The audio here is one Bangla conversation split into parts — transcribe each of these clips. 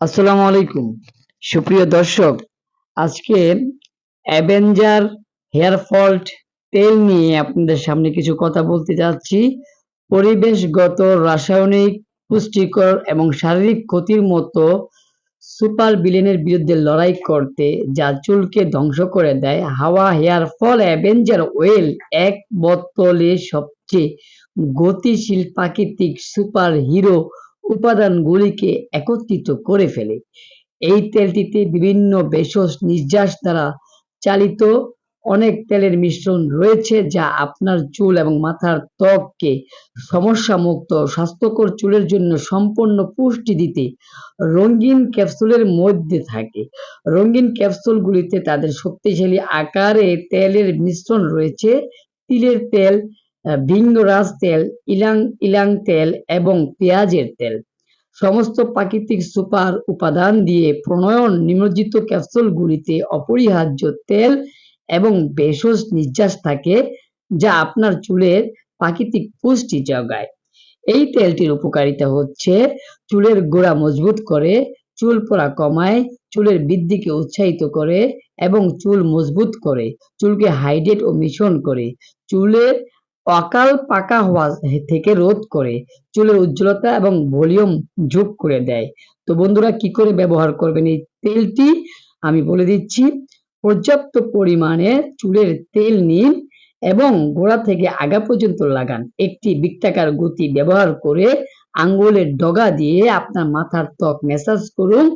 আসসালামু আলাইকুম। সুপ্রিয় দর্শক, আজকে অ্যাভেঞ্জার হেয়ার ফল্ট তেল নিয়ে আপনাদের সামনে কিছু কথা বলতে যাচ্ছি। পরিবেশগত, রাসায়নিক, পুষ্টিকর এবং শারীরিক ক্ষতির মতো সুপার বিলেনের বিরুদ্ধে লড়াই করতে যা চুলকে ধ্বংস করে দেয়, হাওয়া হেয়ার ফল অ্যাভেঞ্জার ওয়েল এক বোতলে সবচেয়ে গতিশীল প্রাকৃতিক সুপার হিরো উপাদানগুলিকে একত্রিত করে ফেলে। এই তেলটিতে বিভিন্ন ভেষজ নির্যাস দ্বারা চালিত অনেক তেলের মিশ্রণ রয়েছে যা আপনার চুল এবং মাথার ত্বককে সমস্যামুক্ত স্বাস্থ্যকর চুলের জন্য সম্পূর্ণ পুষ্টি দিতে রঙিন ক্যাপসুলের মধ্যে থাকে। রঙিন ক্যাপসুলগুলিতে তাদের শক্তিশালী আকারে তেলের মিশ্রণ রয়েছে। তিলের তেল ভিঙ্গরাজ তেল, ইলাং ইলাং তেল এবং পেঁয়াজের তেল। সমস্ত প্রাকৃতিক সুপার উপাদান দিয়ে প্রণয়ন নিমজ্জিত ক্যাপসুলগুলিতে অপরিহার্য তেল এবং ভেষজ নির্যাস থাকে, যা আপনার চুলের প্রাকৃতিক পুষ্টি যোগায় এই তেলটির উপকারিতা হচ্ছে, চুলের গোড়া মজবুত করে, চুল পড়া কমায়, চুলের বৃদ্ধিকে উৎসাহিত করে এবং চুল মজবুত করে, চুলকে হাইড্রেট ও মিশ্রণ করে। চুলের অকাল পাকা হওয়া থেকে রোধ করে চুলের উজ্জ্বলতা এবং ভলিউম যোগ করে দেয়। তো বন্ধুরা, কি করে ব্যবহার করবেন? এই তেলটি আমি বলে দিচ্ছি, পর্যাপ্ত পরিমাণে চুলের তেল নিন এবং গোড়া থেকে আগা পর্যন্ত লাগান। একটি বৃত্তাকার গতি ব্যবহার করে আঙ্গুলের ডগা দিয়ে আপনার মাথার ত্বক ম্যাসাজ করুন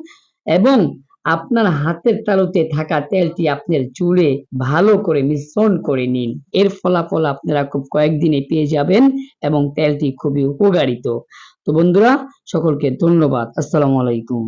এবং আপনার হাতের তালুতে থাকা তেলটি আপনার চুলে ভালো করে মিশ্রণ করে নিন। এর ফলাফল আপনারা খুব কয়েকদিনে পেয়ে যাবেন এবং তেলটি খুবই উপকারিত। তো বন্ধুরা, সকলকে ধন্যবাদ। আসসালামু আলাইকুম।